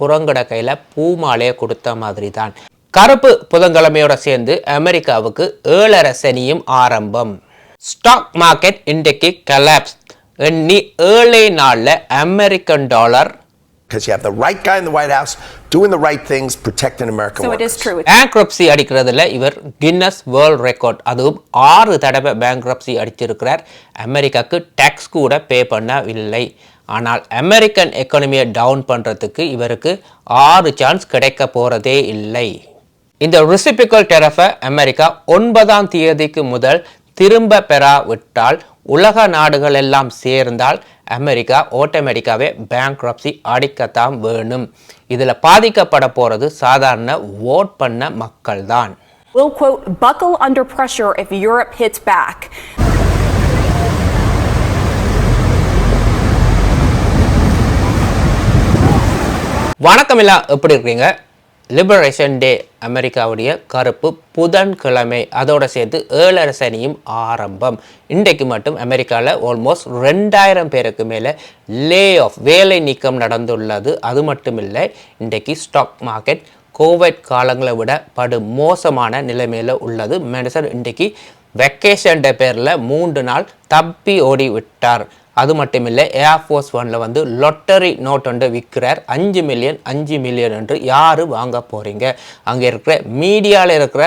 குரங்கட கையில் பூமாலையை கொடுத்த மாதிரி தான் கருப்பு புதன்கிழமையோட சேர்ந்து அமெரிக்காவுக்கு ஏழரை சனியும் ஆரம்பம். ஸ்டாக் மார்க்கெட் இன்றைக்கு கலாப்ஸ் எண்ணி ஏழை நாளில் American dollar. Because you have the right guy in the White House doing the right things, protecting American So it workers. is true. Bankruptcy அடிக்கிறதுல இவர் கின்னஸ் வேர்ல்ட் ரெக்கார்ட் அதுவும் ஆறு தடவை பேங்க்ரப்சி அடிச்சிருக்கிறார். அமெரிக்காக்கு டேக்ஸ் கூட பே பண்ணவில்லை. ஆனால் அமெரிக்கன் எக்கானமியை டவுன் பண்ணுறதுக்கு இவருக்கு ஆறு சான்ஸ் கிடைக்க போகிறதே இல்லை. இந்த ரிசிபிக்கல் டெரஃபை அமெரிக்கா ஒன்பதாம் தேதிக்கு முதல் திரும்ப பெறாவிட்டால் உலக நாடுகள் எல்லாம் சேர்ந்தால் அமெரிக்கா ஆட்டோமேட்டிக்காவே பேங்க்ரப்சி அடிக்கத்தான் வேணும். இதில் பாதிக்கப்பட போகிறது சாதாரண ஓட் பண்ண மக்கள் தான் We'll quote, buckle under pressure if Europe hits back. வணக்கம் எல்லாம் எப்படி இருக்கீங்க? லிபரேஷன் டே அமெரிக்காவுடைய கருப்பு புதன்கிழமை. அதோடு சேர்த்து ஏழரை சனியும் ஆரம்பம். இன்றைக்கு மட்டும் அமெரிக்காவில் ஆல்மோஸ்ட் ரெண்டாயிரம் பேருக்கு மேலே லே ஆஃப் வேலை நீக்கம் நடந்துள்ளது. அது மட்டும் இல்லை இன்றைக்கு ஸ்டாக் மார்க்கெட் கோவிட் காலங்களை விட படு மோசமான நிலைமையில் உள்ளது. மெடிசன் இன்றைக்கு வெக்கேஷன் டே பேரில் மூன்று நாள் தப்பி ஓடி விட்டார் அது மட்டும் இல்லை ஏர்ஃபோர்ஸ் ஒனில் வந்து லொட்டரி நோட் ஒன்று விற்கிறார். அஞ்சு மில்லியன் அஞ்சு மில்லியன் என்று யார் வாங்க போகிறீங்க அங்கே இருக்கிற மீடியாவில் இருக்கிற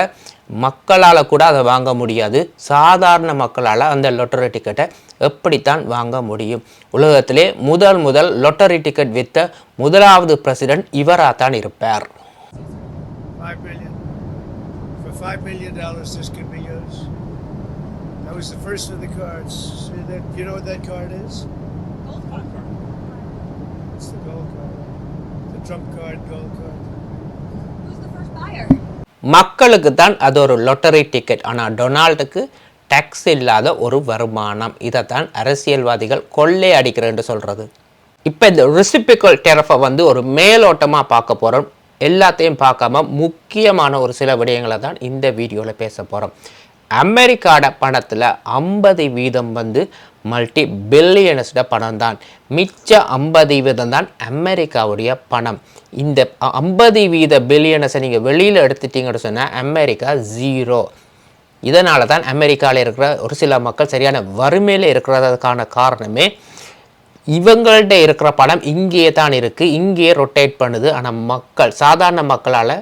மக்களால் கூட அதை வாங்க முடியாது. சாதாரண மக்களால் அந்த லொட்டரி டிக்கெட்டை எப்படித்தான் வாங்க முடியும்? உலகத்திலே முதல் முதல் லொட்டரி டிக்கெட் விற்ற முதலாவது பிரசிடென்ட் இவராக தான் இருப்பார். Five billion. For five billion dollars, this could be yours. That was the first of the cards. See that? You know what that card is? It's the gold card. The Trump card, gold card. Who's the first buyer? மக்களுக்கு தான் அது ஒரு lottery ticket ஆனால் டொனால்டுக்கு tax இல்லாத ஒரு வருமானம் இதைத்தான் அரசியல்வாதிகள் கொள்ளை அடிக்கிறேன்னு சொல்கிறது இப்போ இந்த ரிசிபிக்கல் டெரஃபை வந்து ஒரு மேலோட்டமாக பார்க்க போகிறோம் எல்லாத்தையும் பார்க்காம முக்கியமான ஒரு சில விடயங்களை தான் இந்த வீடியோவில் பேச போகிறோம் அமெரிக்காட பணத்தில் ஐம்பது வீதம் வந்து மல்டி பில்லியனஸ்ட பணம் தான் மிச்ச ஐம்பது வீதம் தான் அமெரிக்காவுடைய பணம். இந்த ஐம்பது வீத பில்லியனஸை நீங்கள் வெளியில் எடுத்துட்டீங்கன்னு சொன்னால் அமெரிக்கா ஜீரோ இதனால தான் அமெரிக்காவில் இருக்கிற ஒரு சில மக்கள் சரியான வறுமையில் இருக்கிறதுக்கான காரணமே இவங்கள்ட்ட இருக்கிற பணம் இங்கேயே தான் இருக்குது இங்கேயே ரொட்டேட் பண்ணுது. ஆனால் மக்கள் சாதாரண மக்களால்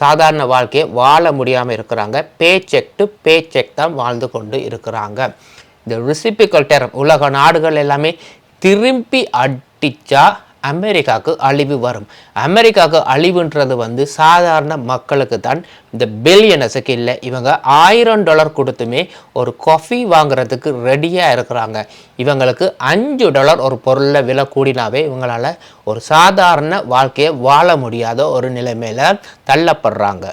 சாதாரண வாழ்க்கையை வாழ முடியாமல் இருக்கிறாங்க. Pay cheque to pay cheque தான் வாழ்ந்து கொண்டு இருக்கிறாங்க. இந்த ரிசிபிக்கல் டெரம் உலக நாடுகள் எல்லாமே திரும்பி அடித்தா அமெரிக்காவுக்கு அழிவு வரும். அமெரிக்காவுக்கு அழிவுன்றது வந்து சாதாரண மக்களுக்கு தான் இந்த பில்லியனஸுக்கு இல்லை இவங்க ஆயிரம் டாலர் கொடுத்துமே ஒரு காஃபி வாங்குறதுக்கு ரெடியாக இருக்கிறாங்க. இவங்களுக்கு அஞ்சு டாலர் ஒரு பொருளில் விலை கூடினாவே இவங்களால் ஒரு சாதாரண வாழ்க்கையை வாழ முடியாத ஒரு நிலைமையில் தள்ளப்படுறாங்க.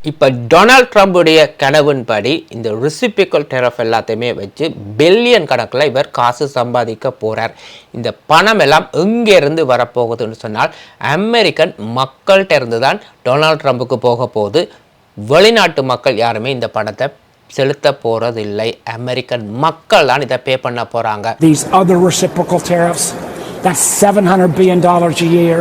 இப்போ டொனால்ட் ட்ரம்புடைய கனவின்படி இந்த ரிசிபிக்கல் டெரஃப் எல்லாத்தையுமே வச்சு பில்லியன் கணக்கில் இவர் காசு சம்பாதிக்க போகிறார் இந்த பணம் எல்லாம் எங்கேருந்து வரப்போகுதுன்னு சொன்னால் அமெரிக்கன் மக்கள்கிட்ட இருந்து தான் டொனால்ட் ட்ரம்புக்கு போக போகுது வெளிநாட்டு மக்கள் யாருமே இந்த பணத்தை செலுத்த போகிறதில்லை அமெரிக்கன் மக்கள் தான் இதை பே பண்ண போகிறாங்க these other reciprocal tariffs. That's $700 billion a year.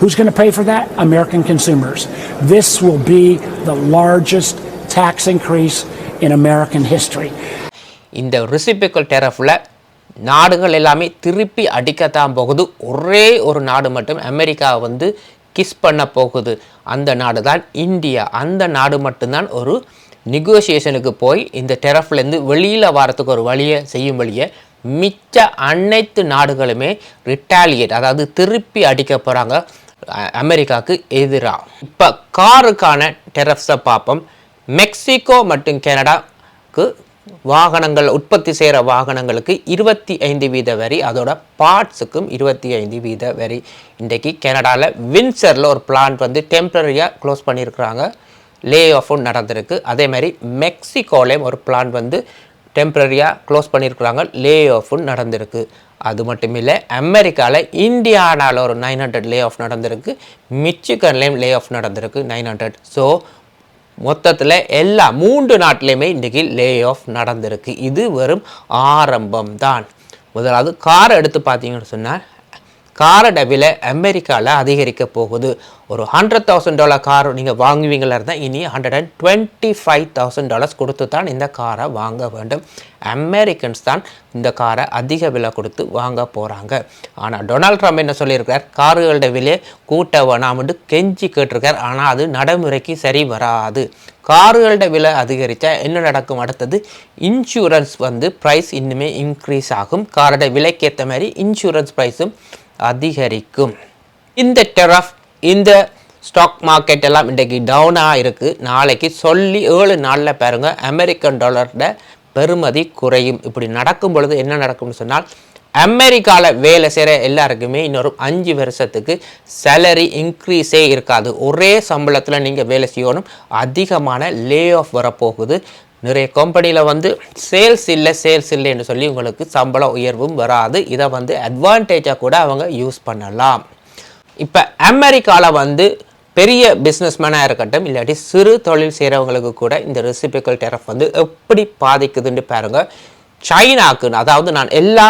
Who's going to pay for that? American consumers. This will be the largest tax increase in American history. இந்த ரிசிபிக்கல் டெரஃபில் நாடுகள் எல்லாமே திருப்பி அடிக்கத்தான் போகுது ஒரே ஒரு நாடு மட்டும் அமெரிக்கா வந்து கிஸ் பண்ண போகுது அந்த நாடு தான் இந்தியா அந்த நாடு மட்டும்தான் ஒரு நெகோசியேஷனுக்கு போய் இந்த டெரஃப்லேருந்து வெளியில் வரத்துக்கு ஒரு வழியை செய்யும் வழியை மிச்ச அனைத்து நாடுகளுமே ரிட்டாலியேட் அதாவது திருப்பி அடிக்க போகிறாங்க அமெரிக்காவுக்கு எதிராக. இப்போ காருக்கான டெரஃப்ஸை பார்ப்போம். மெக்சிகோ மற்றும் கனடாக்கு வாகனங்கள் உற்பத்தி செய்கிற வாகனங்களுக்கு இருபத்தி ஐந்து வீத வரி அதோட பார்ட்ஸுக்கும் இருபத்தி ஐந்து வீத வரி. இன்றைக்கு கனடாவில் வின்சரில் ஒரு பிளான்ட் வந்து டெம்பரரியாக க்ளோஸ் பண்ணியிருக்கிறாங்க லே ஆஃபும் நடந்திருக்கு. அதே மாதிரி மெக்சிகோலேயும் ஒரு பிளான்ட் வந்து டெம்பரரியாக க்ளோஸ் பண்ணியிருக்கிறாங்க. லே ஆஃபும் நடந்திருக்கு. அது மட்டும் இல்லை அமெரிக்காவில் இந்தியானாவில் ஒரு நைன் ஹண்ட்ரட் லே ஆஃப் நடந்திருக்கு. மிச்சிகன்லேயும் லே ஆஃப் நடந்திருக்கு நைன் ஹண்ட்ரட் ஸோ மொத்தத்தில் எல்லா மூன்று நாட்டிலையுமே இன்றைக்கி லே ஆஃப் நடந்திருக்கு. இது வெறும் ஆரம்பம் தான் முதலாவது கார் எடுத்து பார்த்தீங்கன்னு சொன்னால் காரோட விலை அமெரிக்காவில் அதிகரிக்க போகுது. ஒரு ஹண்ட்ரட் தௌசண்ட் டாலர் கார் நீங்கள் வாங்குவீங்களா இருந்தால் இனி hundred and twenty five thousand dollars கொடுத்து தான் இந்த காரை வாங்க வேண்டும். அமெரிக்கன்ஸ் தான் இந்த காரை அதிக விலை கொடுத்து வாங்க போகிறாங்க ஆனால் டொனால்ட் ட்ரம்ப் என்ன சொல்லியிருக்கார்? கார்களோட விலையை கூட்ட வேணாம்னு கெஞ்சி கேட்டிருக்கார். ஆனால் அது நடைமுறைக்கு சரி வராது. கார்களோட விலை அதிகரித்தா என்ன நடக்கும்? அடுத்தது இன்சூரன்ஸ் வந்து ப்ரைஸ் இன்னுமே இன்க்ரீஸ் ஆகும். காரோட விலைக்கேற்ற மாதிரி இன்சூரன்ஸ் ப்ரைஸும் அதிகரிக்கும். இந்த டெரஃப் இந்த ஸ்டாக் மார்க்கெட் எல்லாம் இன்றைக்கு டவுனாக இருக்குது நாளைக்கு சொல்லி ஏழு நாளில் பாருங்க அமெரிக்கன் டாலரோட பெறுமதி குறையும். இப்படி நடக்கும் பொழுது என்ன நடக்கும்னு சொன்னால் அமெரிக்காவில் வேலை செய்கிற எல்லாருக்குமே இன்னொரு அஞ்சு வருஷத்துக்கு சேலரி இன்க்ரீஸே இருக்காது. ஒரே சம்பளத்தில் நீங்கள் வேலை செய்யணும். அதிகமான லே ஆஃப் வரப்போகுது. நிறைய கம்பெனியில் வந்து சேல்ஸ் இல்லை சேல்ஸ் இல்லைன்னு சொல்லி உங்களுக்கு சம்பள உயர்வும் வராது. இதை வந்து அட்வான்டேஜாக கூட அவங்க யூஸ் பண்ணலாம். இப்போ அமெரிக்காவில் வந்து பெரிய பிஸ்னஸ்மேனாக இருக்கட்டும் இல்லாட்டி சிறு தொழில் செய்கிறவங்களுக்கு கூட இந்த ரெசிபிக்கல் டெரஃப் வந்து எப்படி பாதிக்குதுன்னு பாருங்கள் சைனாக்கு அதாவது நான் எல்லா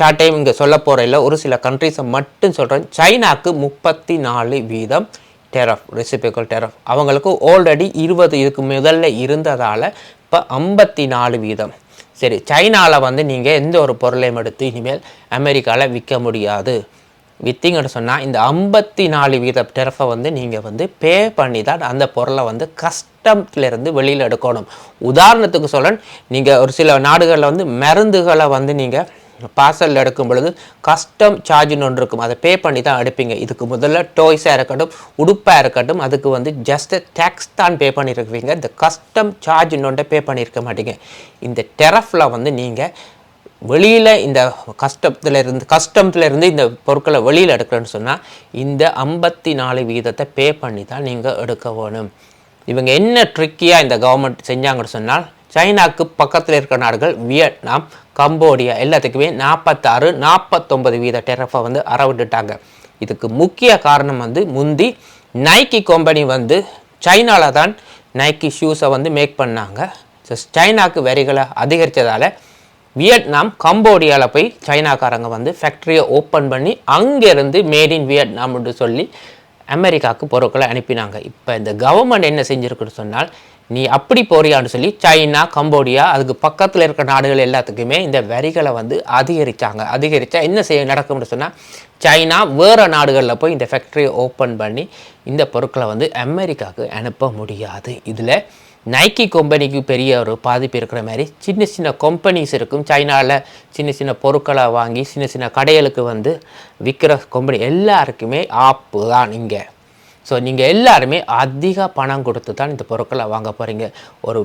சாட்டையும் இங்கே சொல்ல போகிற இல்லை ஒரு சில கண்ட்ரிஸை மட்டும் சொல்கிறேன் சைனாக்கு முப்பத்தி நாலு வீதம் டெரஃப் ரெசிபிக்கல் டெரஃப் அவங்களுக்கு ஆல்ரெடி இருபது இதுக்கு முதல்ல இருந்ததால் இப்போ ஐம்பத்தி நாலு வீதம். சரி சைனாவில் வந்து நீங்கள் எந்த ஒரு பொருளையும் எடுத்து இனிமேல் அமெரிக்காவில் விற்க முடியாது. வித்திங்கன்னு சொன்னால் இந்த ஐம்பத்தி நாலு வீத டெரஃபை வந்து நீங்கள் வந்து பே பண்ணி தான் அந்த பொருளை வந்து கஸ்டம்லேருந்து வெளியில் எடுக்கணும். உதாரணத்துக்கு சொல்ல நீங்கள் ஒரு சில நாடுகளில் வந்து மருந்துகளை வந்து நீங்கள் பார்சலில் எடுக்கும் பொழுது கஸ்டம் சார்ஜ்னு ஒன்று இருக்கும். அதை பே பண்ணி தான் எடுப்பீங்க. இதுக்கு முதல்ல டோய்ஸாக இருக்கட்டும் உடுப்பாக இருக்கட்டும் அதுக்கு வந்து ஜஸ்ட் டேக்ஸ் தான் பே பண்ணியிருக்குவீங்க இந்த கஸ்டம் சார்ஜ்னு ஒன்றை பே பண்ணியிருக்க மாட்டீங்க. இந்த டெரஃபில் வந்து நீங்கள் வெளியில் இந்த கஷ்டத்தில் இருந்து கஸ்டம்ல இருந்து இந்த பொருட்களை வெளியில் எடுக்கிறேன்னு சொன்னால் இந்த ஐம்பத்தி நாலு வீதத்தை பே பண்ணி தான் நீங்கள் எடுக்க வேணும். இவங்க என்ன ட்ரிக்கியாக இந்த கவர்மெண்ட் செஞ்சாங்கன்னு சொன்னால் சைனாக்கு பக்கத்தில் இருக்கிற நாடுகள் வியட்நாம் கம்போடியா எல்லாத்துக்குமே நாற்பத்தாறு நாற்பத்தொம்பது வீத டெரஃபை வந்து அறவிட்டுட்டாங்க. இதுக்கு முக்கிய காரணம் வந்து முந்தி நைக்கி கம்பெனி வந்து சைனாவில் தான் நைக்கி ஷூஸை வந்து மேக் பண்ணாங்க. ஸோ சைனாக்கு வரிகளை அதிகரித்ததால் வியட்நாம் கம்போடியாவில் போய் சைனாக்காரங்க வந்து ஃபேக்ட்ரியை ஓப்பன் பண்ணி அங்கேருந்து மேட் இன் வியட்நாம்னு சொல்லி அமெரிக்காவுக்கு பொருட்களை அனுப்பினாங்க. இப்போ இந்த கவர்மெண்ட் என்ன செஞ்சுருக்குன்னு சொன்னால் நீ அப்படி போறியான்னு சொல்லி சைனா கம்போடியா அதுக்கு பக்கத்தில் இருக்கிற நாடுகள் எல்லாத்துக்குமே இந்த வரிகளை வந்து அதிகரித்தாங்க அதிகரித்தா என்ன செய்ய நடக்கும்னு சொன்னால் சைனா வேறு நாடுகளில் போய் இந்த ஃபேக்ட்ரியை ஓப்பன் பண்ணி இந்த பொருட்களை வந்து அமெரிக்காவுக்கு அனுப்ப முடியாது. இதில் நைக்கி கம்பெனிக்கு பெரிய ஒரு பாதிப்பு இருக்கிற மாதிரி சின்ன சின்ன கம்பெனிஸ் இருக்கும். சைனாவில் சின்ன சின்ன பொருட்களை வாங்கி சின்ன சின்ன கடைகளுக்கு வந்து விற்கிற கம்பெனி எல்லாருக்குமே ஆப்பு தான் இங்கே. ஸோ நீங்கள் எல்லாருமே அதிக பணம் கொடுத்து தான் இந்த பொருட்களை வாங்க போகிறீங்க ஒரு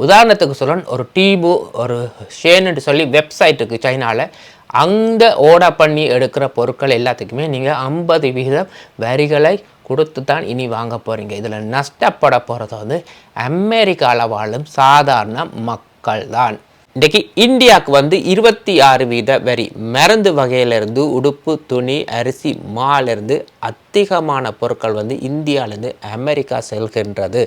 உதாரணத்துக்கு சொல்லணும் ஒரு டீபு ஒரு ஷேன்னு சொல்லி வெப்சைட்டுக்கு சைனாவில் அங்கே ஓடா பண்ணி எடுக்கிற பொருட்கள் எல்லாத்துக்குமே நீங்கள் ஐம்பது வீதம் வரிகளை கொடுத்து தான் இனி வாங்க போகிறீங்க இதில் நஷ்டப்பட போகிறது வந்து அமெரிக்காவில் வாழும் சாதாரண மக்கள் தான் இன்றைக்கி இந்தியாவுக்கு வந்து இருபத்தி ஆறு வீத வரி மருந்து வகையிலிருந்து உடுப்பு துணி அரிசி மாலிருந்து அதிகமான பொருட்கள் வந்து இந்தியாவிலேருந்து அமெரிக்கா செல்கின்றது.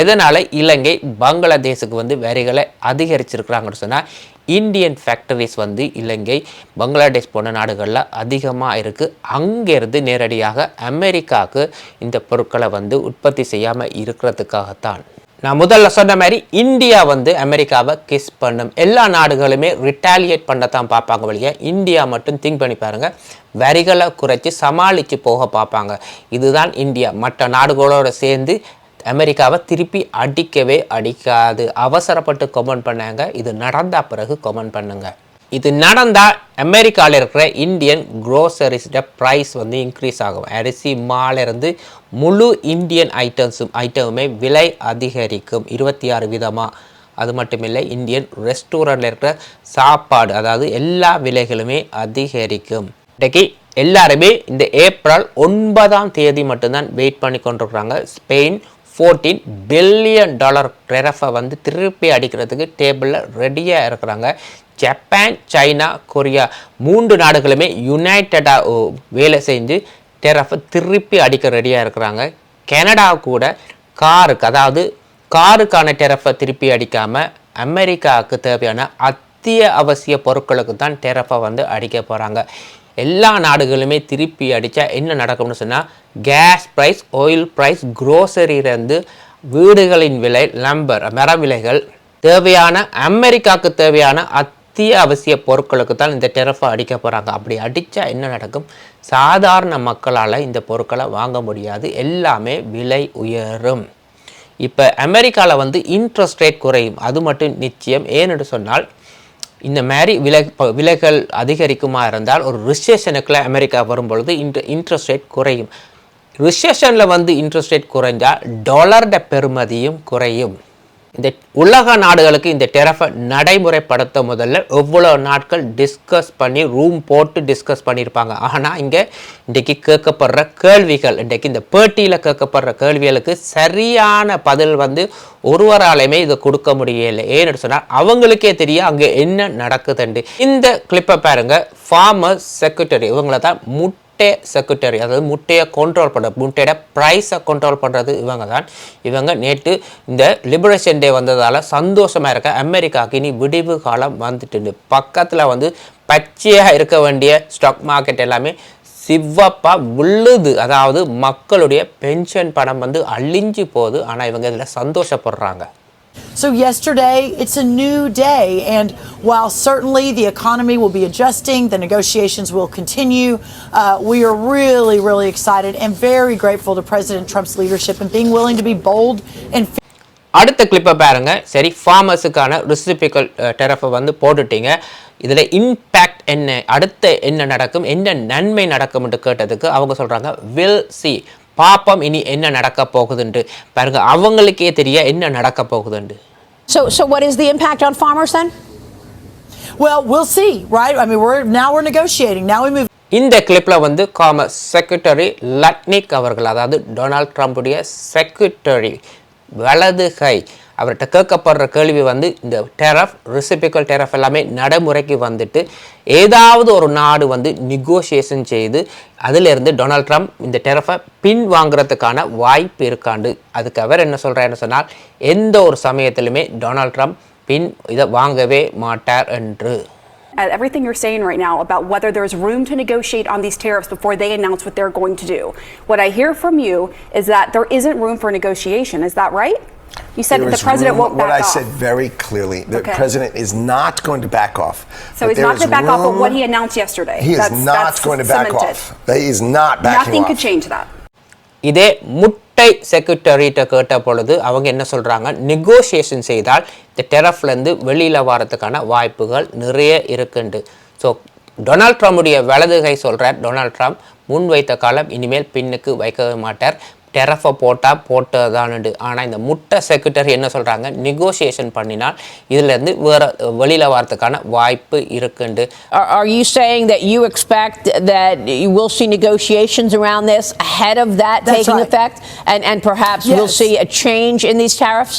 எதனால்? இலங்கை பங்களாதேஷுக்கு வந்து வரிகளை அதிகரிச்சிருக்கிறாங்கன்னு சொன்னால் இந்தியன் ஃபேக்டரிஸ் வந்து இலங்கை பங்களாதேஷ் போன்ற நாடுகளில் அதிகமாக இருக்குது அங்கேருந்து நேரடியாக அமெரிக்காவுக்கு இந்த பொருட்களை வந்து உற்பத்தி செய்யாமல் இருக்கிறதுக்காகத்தான். நான் முதல்ல சொன்ன மாதிரி இந்தியா வந்து அமெரிக்காவை கிஸ் பண்ணும். எல்லா நாடுகளுமே ரிட்டாலியேட் பண்ணத்தான் பார்ப்பாங்க வழிய. இந்தியா மட்டும் திங்க் பண்ணி பாருங்கள் வரிகளை குறைச்சி சமாளித்து போக பார்ப்பாங்க. இதுதான் இந்தியா. மற்ற நாடுகளோடு சேர்ந்து அமெரிக்காவை திருப்பி அடிக்கவே அடிக்காது. அவசரப்பட்டு கமெண்ட் பண்ணாங்க. இது நடந்த பிறகு கமெண்ட் பண்ணுங்கள் இது நடந்தால் அமெரிக்காவில் இருக்கிற இந்தியன் க்ரோசரிஸோட ப்ரைஸ் வந்து இன்க்ரீஸ் ஆகும். அரிசி மாலிருந்து முழு இந்தியன் ஐட்டம்ஸும் ஐட்டமுமே விலை அதிகரிக்கும். இருபத்தி ஆறு விதமாக அது மட்டும் இல்லை இந்தியன் ரெஸ்டாரண்ட்டில் இருக்கிற சாப்பாடு அதாவது எல்லா விலைகளுமே அதிகரிக்கும். இன்றைக்கு எல்லாருமே இந்த ஏப்ரல் ஒன்பதாம் தேதி மட்டும்தான் வெயிட் பண்ணி கொண்டிருக்கிறாங்க. ஸ்பெயின் ஃபோர்டீன் பில்லியன் டாலர் டெரஃபை வந்து திருப்பி அடிக்கிறதுக்கு டேபிளில் ரெடியாக இருக்கிறாங்க. ஜப்பான் சைனா கொரியா மூன்று நாடுகளுமே யுனைட்டடாக வேலை செஞ்சு டெரஃபை திருப்பி அடிக்க ரெடியாக இருக்கிறாங்க. கனடா கூட காருக்கு அதாவது காருக்கான டெரஃபை திருப்பி அடிக்காமல் அமெரிக்காவுக்கு தேவையான அத்திய அவசிய பொருட்களுக்கு தான் டெரஃபை வந்து அடிக்க போகிறாங்க எல்லா நாடுகளுமே திருப்பி அடித்தா என்ன நடக்கும்னு சொன்னால் கேஸ் ப்ரைஸ் ஆயில் ப்ரைஸ் குரோசரியிலேருந்து வீடுகளின் விலை நம்பர் மர விலைகள் தேவையான அமெரிக்காவுக்கு தேவையான அத் அத்தியாவசிய பொருட்களுக்கு தான் இந்த டெரஃபை அடிக்க போகிறாங்க அப்படி அடித்தா என்ன நடக்கும்? சாதாரண மக்களால் இந்த பொருட்களை வாங்க முடியாது. எல்லாமே விலை உயரும். இப்போ அமெரிக்காவில் வந்து இன்ட்ரெஸ்ட் ரேட் குறையும். அது மட்டும் நிச்சயம். ஏன்னு சொன்னால் இந்த மாதிரி விலை விலைகள் அதிகரிக்குமா இருந்தால் ஒரு ரிசெஷனுக்குள்ள அமெரிக்கா வரும்பொழுது இன்ட்ர இன்ட்ரெஸ்ட் ரேட் குறையும். ரிசெஷனில் வந்து இன்ட்ரெஸ்ட் ரேட் குறைஞ்சால் டாலர்ட பெறுமதியும் குறையும். இந்த உலக நாடுகளுக்கு இந்த டெரஃபை நடைமுறைப்படுத்த முதல்ல எவ்வளோ நாட்கள் டிஸ்கஸ் பண்ணி ரூம் போட்டு டிஸ்கஸ் பண்ணியிருப்பாங்க. ஆனால் இங்கே இன்றைக்கி கேட்கப்படுற கேள்விகள் இன்றைக்கு இந்த பேட்டியில் கேட்கப்படுற கேள்விகளுக்கு சரியான பதில் வந்து ஒருவராலையுமே இதை கொடுக்க முடியலை. ஏன்னு சொன்னால் அவங்களுக்கே தெரியும் அங்கே என்ன நடக்குதுண்டு இந்த கிளிப்பை பாருங்கள் ஃபார்மர் செக்ரட்டரி இவங்கள தான் முட்டை செக்ரட்டரி அதாவது முட்டையை கண்ட்ரோல் பண்ணுறது முட்டையோட ப்ரைஸை கண்ட்ரோல் பண்ணுறது இவங்க தான். இவங்க நேற்று இந்த லிபரேஷன் டே வந்ததால் சந்தோஷமாக இருக்க அமெரிக்காவுக்கு இனி விடிவு காலம் வந்துட்டு பக்கத்தில் வந்து பச்சையாக இருக்க வேண்டிய ஸ்டாக் மார்க்கெட் எல்லாமே சிவப்பாக விழுது. அதாவது மக்களுடைய பென்ஷன் பணம் வந்து அழிஞ்சு போகுது. ஆனால் இவங்க இதில் சந்தோஷப்படுறாங்க. So, yesterday, it's a new day. And while certainly the economy will be adjusting, the negotiations will continue, uh, we are really, really excited and very grateful to President Trump's leadership and being willing to be bold and அடுத்த கிளிப்பை பாருங்க சரி ஃபார்மர்ஸுக்கான ரிசிபிக்கல் டெரஃபை வந்து போட்டுட்டீங்க இதில் impact என்ன அடுத்த என்ன நடக்கும் என்ன நன்மை நடக்கும்னு கேட்டதுக்கு அவங்க சொல்கிறாங்க வில் சி பாப்பம் இனி என்ன நடக்க போகுதுன்ட்டு பாருங்க அவங்களுக்கே தெரிய என்ன நடக்க போகுதுன்ட்டு So, so what is the impact on farmers then? Well, we'll see, right? I mean, we're now we're negotiating. Now we move இந்த கிளிப்பில் வந்து காமர்ஸ் செக்ரட்டரி லட்னிக் அவர்கள் அதாவது டொனால்ட் ட்ரம்புடைய செக்ரட்டரி வலது கை அவர்கிட்ட கேட்கப்படுற கேள்வி வந்து இந்த டெரஃப் ரிசிபிக்கல் டெரஃப் எல்லாமே நடைமுறைக்கு வந்துட்டு ஏதாவது ஒரு நாடு வந்து நெகோசியேஷன் செய்து அதிலிருந்து டொனால்ட் ட்ரம்ப் இந்த டெரஃபை பின் வாங்குறதுக்கான வாய்ப்பு இருக்காண்டு அதுக்கு அவர் என்ன சொல்கிறாருன்னு சொன்னால் எந்த ஒரு சமயத்திலுமே டொனால்ட் ட்ரம்ப் பின் இதை வாங்கவே மாட்டார் என்று At everything you're saying right now about whether there's room to negotiate on these tariffs before they announce what they're going to do. What I hear from you is that there isn't room for negotiation. Is that right? You said There that the is president room- won't What back I off. said very clearly, the Okay. president is not going to back off. so But he's there not is to back off of what room- he announced yesterday. He is That's- not that's going to back cemented. off. He is not backing Nothing off. could change that. இதே முட்டை செக்ரட்டரிட்ட கேட்ட பொழுது அவங்க என்ன சொல்கிறாங்க negotiation செய்தால் இந்த டெரஃப்லேருந்து வெளியில் வரதுக்கான வாய்ப்புகள் நிறைய இருக்குண்டு ஸோ டொனால்ட் ட்ரம்புடைய வலது கை சொல்கிறார் டொனால்ட் ட்ரம்ப் முன் வைத்த காலம் இனிமேல் பின்னுக்கு வைக்கவே மாட்டார் டெரஃபை போட்டால் போட்டதானுண்டு ஆனால் இந்த முட்டை செக்ரட்டரி என்ன சொல்கிறாங்க நெகோசியேஷன் பண்ணினால் இதுலேருந்து வேறு வெளியில் வரதுக்கான வாய்ப்பு இருக்குண்டு Are, are you saying that you expect that you will see negotiations around this ahead of that That's taking right. effect? And, and perhaps we'll Yes. see a change in these tariffs?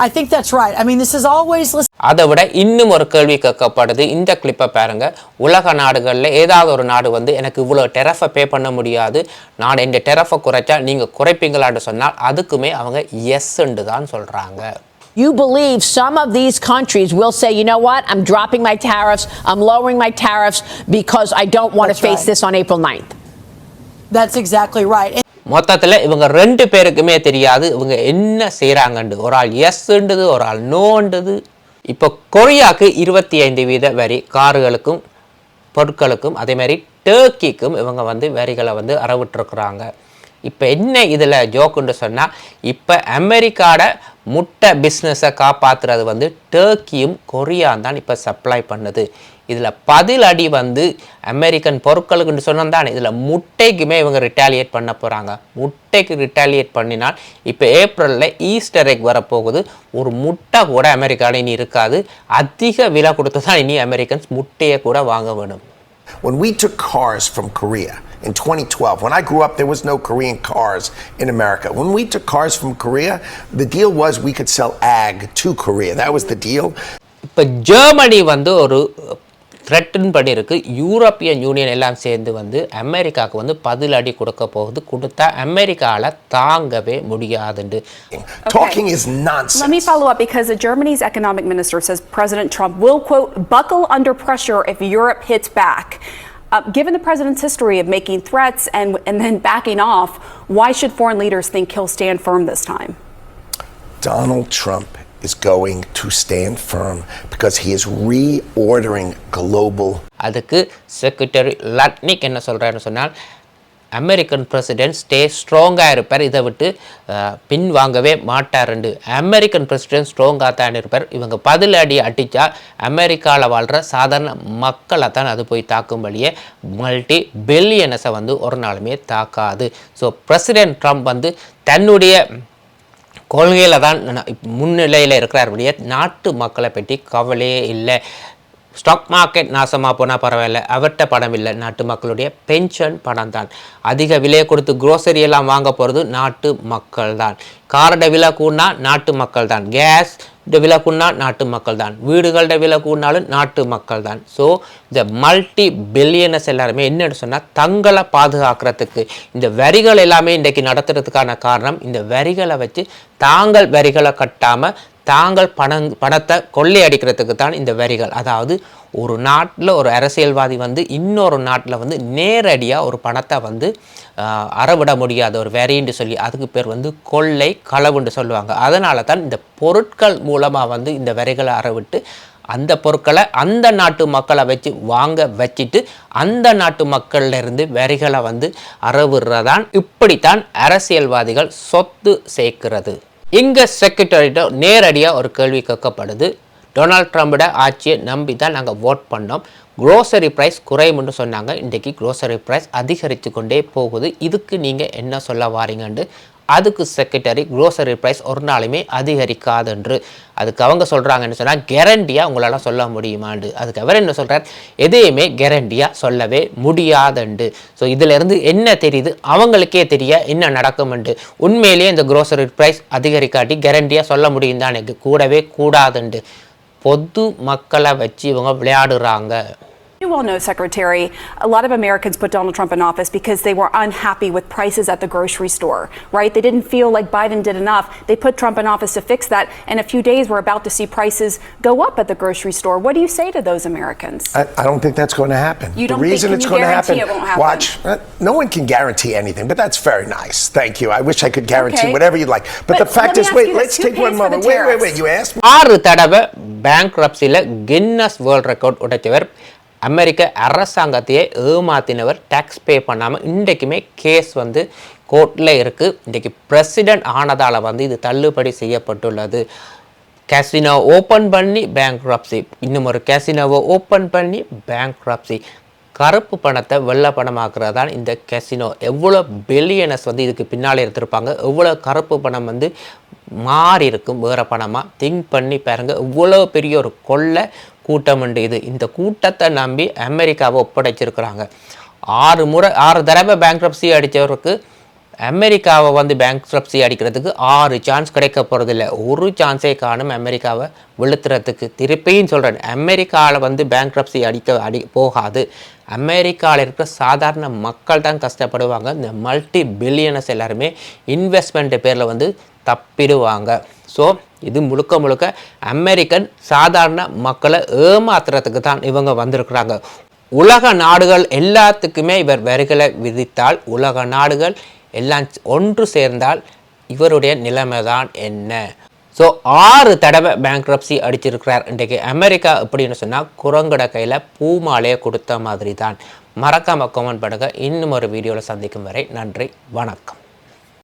I think that's right. I mean, this is always listen. அதை விட இன்னும் ஒரு கேள்வி கேட்கப்படுது இந்த கிளிப்பை பாருங்க உலக நாடுகளில் ஏதாவது ஒரு நாடு வந்து எனக்கு இவ்வளோ டெரஃபை பே பண்ண முடியாது நான் இந்த டெரஃபை குறைச்சா நீங்கள் குறைப்பீங்களான்னு சொன்னால் அதுக்குமே அவங்க எஸ்ன்னு தான் சொல்கிறாங்க You believe some of these countries will say, you know what, I'm dropping my tariffs, I'm lowering my tariffs because I don't want to That's face right. this on April 9th. That's exactly right. மொத்தத்தில் இவங்க ரெண்டு பேருக்குமே தெரியாது. இவங்க என்ன செய்கிறாங்கண்டு ஒரு ஆள் எஸ்ன்றது ஒரு ஆள் நோன்றது இப்போ கொரியாவுக்கு இருபத்தி ஐந்து வீத வரி கார்களுக்கும் பொருட்களுக்கும் அதேமாதிரி டேர்க்கிக்கும் டர்க்கிக்கும் இவங்க வந்து வரிகளை வந்து அறவிட்டுருக்குறாங்க. இப்போ என்ன இதில் ஜோக்குன்னு சொன்னால் இப்போ அமெரிக்காட முட்டை பிஸ்னஸை காப்பாற்றுறது வந்து டர்க்கியும் கொரியான் தான் இப்போ சப்ளை பண்ணுது. இதில் பதில் அடி வந்து அமெரிக்கன் பொருட்களுக்குன்னு சொன்னோம் தானே இதில் முட்டைக்குமே இவங்க ரிட்டாலியேட் பண்ண போகிறாங்க முட்டைக்கு ரிட்டாலியேட் பண்ணினால் இப்போ ஏப்ரலில் ஈஸ்டர் எக் வரப்போகுது ஒரு முட்டை கூட அமெரிக்காவில் இனி இருக்காது அதிக விலை கொடுத்து தான் இனி அமெரிக்கன்ஸ் முட்டையை கூட வாங்க வேணும் When we took cars from Korea in 2012, when I grew up, there was no Korean cars in America. When we took cars from Korea, the deal was we could sell ag to Korea. That was the deal. இப்போ Germany வந்து ஒரு threaten பண்ணியிருக்கு European union எல்லாம் சேர்ந்து வந்து அமெரிக்காவுக்கு வந்து பதில் அடி கொடுக்க போகுது கொடுத்தா அமெரிக்காவில் தாங்கவே முடியாதுண்டு Talking is nonsense. Let me follow up because the Germany's economic minister says President Trump will, quote, buckle under pressure if Europe hits back. Uh, given the president's history of making threats and, and then backing off, why should foreign leaders think he'll stand firm this time? Donald Trump is going to stand firm because he is reordering global அதுக்கு secretary Lutnick என்ன சொல்கிறாருன்னு சொன்னால் American president stay ஸ்ட்ராங்காக இருப்பார். இதை விட்டு பின் வாங்கவே மாட்டாருண்டு. American president ஸ்ட்ராங்காக தான் இருப்பார். இவங்க பதில் அடி அடித்தா அமெரிக்காவில் வாழ்கிற சாதாரண மக்களை தான் அது போய் தாக்கும்படியே மல்டி பில்லியனஸை வந்து ஒரு நாளுமே தாக்காது. ஸோ பிரசிடென்ட் ட்ரம்ப் வந்து தன்னுடைய கொள்கையில் தான் முன்னிலையில் இருக்கிறாருடைய நாட்டு மக்களை பற்றி கவலையே இல்லை. ஸ்டாக் மார்க்கெட் நாசமாக போனால் பரவாயில்ல. அவர்கிட்ட பணம் இல்லை. நாட்டு மக்களுடைய பென்ஷன் பணம் தான். அதிக விலையை கொடுத்து குரோசரி எல்லாம் வாங்க போகிறது நாட்டு மக்கள் தான். காரோட விலை கூடனா நாட்டு மக்கள் தான். கேஸ் விலை கூடனா நாட்டு மக்கள் தான். வீடுகளோட விலை கூடனாலும் நாட்டு மக்கள் தான். ஸோ இந்த மல்டி பில்லியனஸ் எல்லாருமே என்னென்னு சொன்னால் தங்களை பாதுகாக்கிறதுக்கு இந்த வரிகள் எல்லாமே இன்றைக்கு நடத்துறதுக்கான காரணம் இந்த வரிகளை வச்சு தாங்கள் வரிகளை கட்டாமல் தாங்கள் பணம் பணத்தை கொள்ளையடிக்கிறதுக்கு தான் இந்த வரிகள். அதாவது ஒரு நாட்டில் ஒரு அரசியல்வாதி வந்து இன்னொரு நாட்டில் வந்து நேரடியாக ஒரு பணத்தை வந்து அறவிட முடியாத ஒரு வரின்னு சொல்லி அதுக்கு பேர் வந்து கொள்ளை களவுன்னு சொல்லுவாங்க. அதனால தான் இந்த பொருட்கள் மூலமாக வந்து இந்த வரிகளை அறவிட்டு அந்த பொருட்களை அந்த நாட்டு மக்களை வச்சு வாங்க வச்சுட்டு அந்த நாட்டு மக்கள்ல இருந்து வரிகளை வந்து அறவிடுறதான் இப்படித்தான் அரசியல்வாதிகள் சொத்து சேர்க்கிறது. இங்கே செக்ரட்டரிட்ட நேரடியாக ஒரு கேள்வி கேட்கப்படுது. டொனால்ட் ட்ரம்ப்போட ஆட்சியை நம்பி தான் நாங்கள் ஓட் பண்ணோம் க்ரோசரி ப்ரைஸ் குறையும்னு சொன்னாங்க. இன்றைக்கி க்ரோசரி ப்ரைஸ் அதிகரித்து கொண்டே போகுது. இதுக்கு நீங்கள் என்ன சொல்ல வாரீங்கன்ட்டு அதுக்கு செக்ரட்டரி க்ரோசரி ப்ரைஸ் ஒரு நாளுமே அதிகரிக்காதென்று. அதுக்கு அவங்க சொல்கிறாங்கன்னு சொன்னால் கேரண்டியாக உங்களால் சொல்ல முடியுமாண்டு. அதுக்கு அவர் என்ன சொல்கிறார் எதையுமே கேரண்டியாக சொல்லவே முடியாதுண்டு ஸோ இதிலிருந்து என்ன தெரியுது? அவங்களுக்கே தெரிய என்ன நடக்கும்ண்டு உண்மையிலேயே இந்த க்ரோசரி ப்ரைஸ் அதிகரிக்காட்டி கேரண்டியாக சொல்ல முடியும் தான் எனக்கு கூடவே கூடாதுண்டு. பொது மக்களை வச்சு இவங்க விளையாடுறாங்க. You well know, Secretary, a lot of Americans put Donald Trump in office because they were unhappy with prices at the grocery store, right? They didn't feel like Biden did enough. They put Trump in office to fix that. In a few days, we're about to see prices go up at the grocery store. What do you say to those Americans? I, I don't think that's going to happen. You don't the think- reason can it's you going to guarantee happen, it won't happen? watch. uh, no one can guarantee anything, but that's very nice. Thank you. I wish I could guarantee Okay. whatever you'd like. But, But the fact let me is, ask wait, you this. let's Who take pays one for the moment. Wait, wait, tariffs? wait. You asked me. ஆறு தடவை பேங்க்ரப்சியில் Guinness world record உடைச்சவர் அமெரிக்க அரசாங்கத்தையே ஏமாத்தினவர் tax pay பண்ணாமல் இன்றைக்குமே case வந்து கோர்ட்டில் இருக்குது இன்றைக்கு பிரசிடென்ட் ஆனதால் வந்து இது தள்ளுபடி செய்யப்பட்டுள்ளது. கேசினோ ஓப்பன் பண்ணி பேங்க்ரப்சி இன்னும் ஒரு கேசினோவை ஓப்பன் பண்ணி பேங்க்ரப்சி கருப்பு பணத்தை வெள்ளை பணமாக்குறது தான் இந்த கெசினோ எவ்வளோ பில்லியனஸ் வந்து இதுக்கு பின்னாலே எடுத்திருப்பாங்க எவ்வளோ கருப்பு பணம் வந்து மாறி இருக்கும் வேறு பணமாக திங்க் பண்ணி பாருங்கள் இவ்வளோ பெரிய ஒரு கொள்ளை. கூட்டம் உண்டு இது. இந்த கூட்டத்தை நம்பி அமெரிக்காவை ஒப்படைச்சிருக்கிறாங்க. ஆறு முறை ஆறு தடவை பேங்க்ரப்சி அடித்தவருக்கு அமெரிக்காவை வந்து பேங்க்ரப்சி அடிக்கிறதுக்கு ஆறு சான்ஸ் கிடைக்க போகிறதில்ல ஒரு சான்ஸே காணும் அமெரிக்காவை வெளுத்துறதுக்கு. திருப்பியும் சொல்கிறேன் அமெரிக்காவில் வந்து பேங்க்ரப்சி அடிக்க அடி போகாது. அமெரிக்காவில் இருக்கிற சாதாரண மக்கள் தான் கஷ்டப்படுவாங்க. இந்த மல்டி பில்லியனர்ஸ் எல்லாருமே இன்வெஸ்ட்மெண்ட் பேரில் வந்து தப்பிடுவாங்க. ஸோ இது முழுக்க முழுக்க அமெரிக்கன் சாதாரண மக்களை ஏமாத்துறதுக்கு தான் இவங்க வந்திருக்கிறாங்க. உலக நாடுகள் எல்லாத்துக்குமே இவர் வரிகளை விதித்தால் உலக நாடுகள் எல்லாம் ஒன்று சேர்ந்தால் இவருடைய நிலைமை தான் என்ன? ஸோ ஆறு தடவை பேங்க்ரப்சி அடிச்சிருக்கிறார். இன்றைக்கு அமெரிக்கா அப்படின்னு சொன்னால் குரங்கட கையில் பூமாலையை கொடுத்த மாதிரி தான் மறக்காம கமெண்ட் பண்ணுங்கள் இன்னும் ஒரு வீடியோவில் சந்திக்கும் வரை நன்றி வணக்கம்.